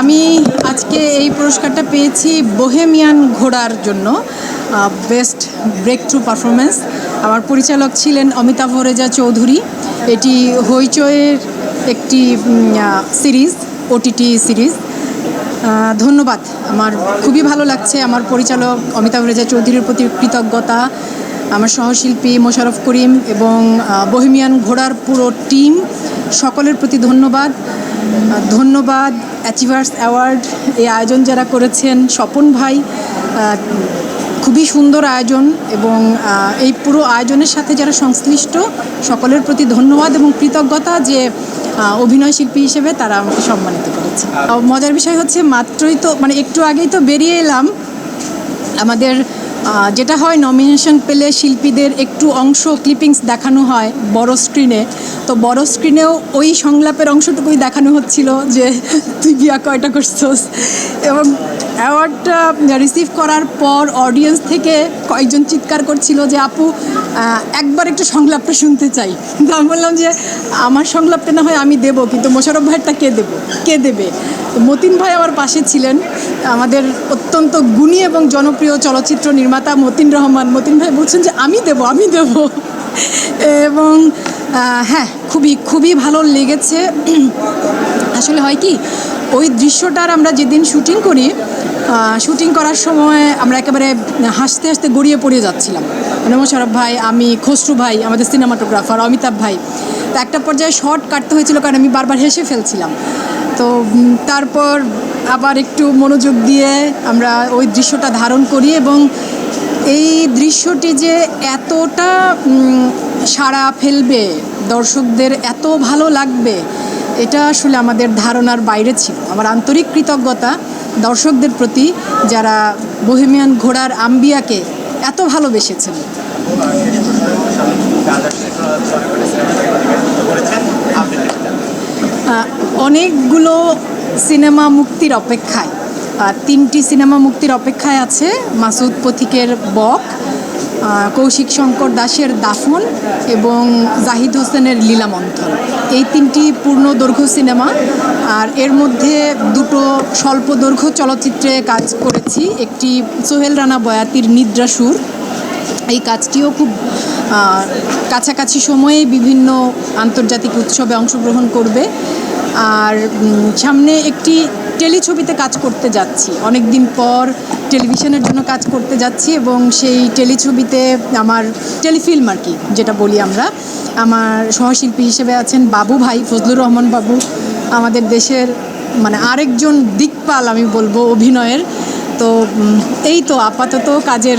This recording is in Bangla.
আমি আজকে এই পুরস্কারটা পেয়েছি বোহেমিয়ান ঘোড়ার জন্য বেস্ট ব্রেক থ্রু পারফরমেন্স আমার পরিচালক ছিলেন অমিতাভ রেজা চৌধুরী। এটি হইচয়ের একটি সিরিজ ওটিটি সিরিজ। ধন্যবাদ। আমার খুবই ভালো লাগছে আমার পরিচালক অমিতাভ রেজা চৌধুরীর প্রতি কৃতজ্ঞতা। আমার সহশিল্পী মোশারফ করিম এবং বহেমিয়ান ঘোড়ার পুরো টিম, সকলের প্রতি ধন্যবাদ। ধন্যবাদ অ্যাচিভার্স অ্যাওয়ার্ড এই আয়োজন যারা করেছেন, স্বপন ভাই খুবই সুন্দর আয়োজন এবং এই পুরো আয়োজনের সাথে যারা সংশ্লিষ্ট, সকলের প্রতি ধন্যবাদ এবং কৃতজ্ঞতা যে অভিনয় শিল্পী হিসেবে তারা আমাকে সম্মানিত করেছে। মজার বিষয় হচ্ছে মাত্রই তো মানে একটু আগেই তো বেরিয়ে এলাম। আমাদের যেটা হয় নমিনেশন পেলে শিল্পীদের একটু অংশ ক্লিপিংস দেখানো হয় বড় স্ক্রিনে তো বড় স্ক্রিনেও ওই সংলাপের অংশটুকুই দেখানো হচ্ছিল যে, তুই বিয়া কয়টা করছস? এবং অ্যাওয়ার্ডটা রিসিভ করার পর অডিয়েন্স থেকে কয়েকজন চিৎকার করছিল যে, আপু একবার একটু সংলাপটা শুনতে চাই। তো আমি বললাম যে, আমার সংলাপটা না হয় আমি দেবো, কিন্তু মোশারফ ভাইয়েরটা কে দেবো? কে দেবে? মতিন ভাই আমার পাশে ছিলেন, আমাদের অত্যন্ত গুণী এবং জনপ্রিয় চলচ্চিত্র নির্মাতা মতিন রহমান। মতিন ভাই বলছেন যে, আমি দেব আমি দেব। এবং হ্যাঁ খুবই খুবই ভালো লেগেছে। আসলে হয় কি, ওই দৃশ্যটার আমরা যেদিন শুটিং করি শুটিং করার সময় আমরা একেবারে হাসতে হাসতে গড়িয়ে পড়িয়ে যাচ্ছিলাম। মোশারফ ভাই, আমি খসরু ভাই, আমাদের সিনেমাটোগ্রাফার অমিতাভ ভাই। তো একটা পর্যায়ে শর্ট কাটতে হয়েছিল কারণ আমি বারবার হেসে ফেলছিলাম। তো তারপর আবার একটু মনোযোগ দিয়ে আমরা ওই দৃশ্যটা ধারণ করি এবং এই দৃশ্যটি যে এতটা সাড়া ফেলবে, দর্শকদের এত ভালো লাগবে, এটা আসলে আমাদের ধারণার বাইরে ছিল। আমার আন্তরিক কৃতজ্ঞতা দর্শকদের প্রতি যারা বহেমিয়ান ঘোড়ার আম্বিয়াকে এত ভালোবেসেছেন। অনেকগুলো সিনেমা মুক্তির অপেক্ষায় তিনটি সিনেমা মুক্তির অপেক্ষায় আছে মাসুদ পথিকের বক কৌশিক শঙ্কর দাসের দাফন এবং জাহিদ হোসেনের লীলামন্থন। এই তিনটি পূর্ণ দৈর্ঘ্য সিনেমা, আর এর মধ্যে দুটো স্বল্প দৈর্ঘ্য চলচ্চিত্রে কাজ করেছি। একটি সোহেল রানা বয়াতির নিদ্রাসুর এই কাজটিও খুব কাছাকাছি সময়ে বিভিন্ন আন্তর্জাতিক উৎসবে অংশগ্রহণ করবে। আর সামনে একটি টেলিছবিতে কাজ করতে যাচ্ছি। অনেক দিন পর টেলিভিশনের জন্য কাজ করতে যাচ্ছি এবং সেই টেলিছবিতে আমার টেলিফিল্ম আর কি, যেটা বলি আমরা, আমার সহশিল্পী হিসেবে আছেন বাবু ভাই, ফজলুর রহমান বাবু, আমাদের দেশের মানে আরেকজন দিকপাল আমি বলব অভিনয়ের। তো এই তো আপাতত কাজের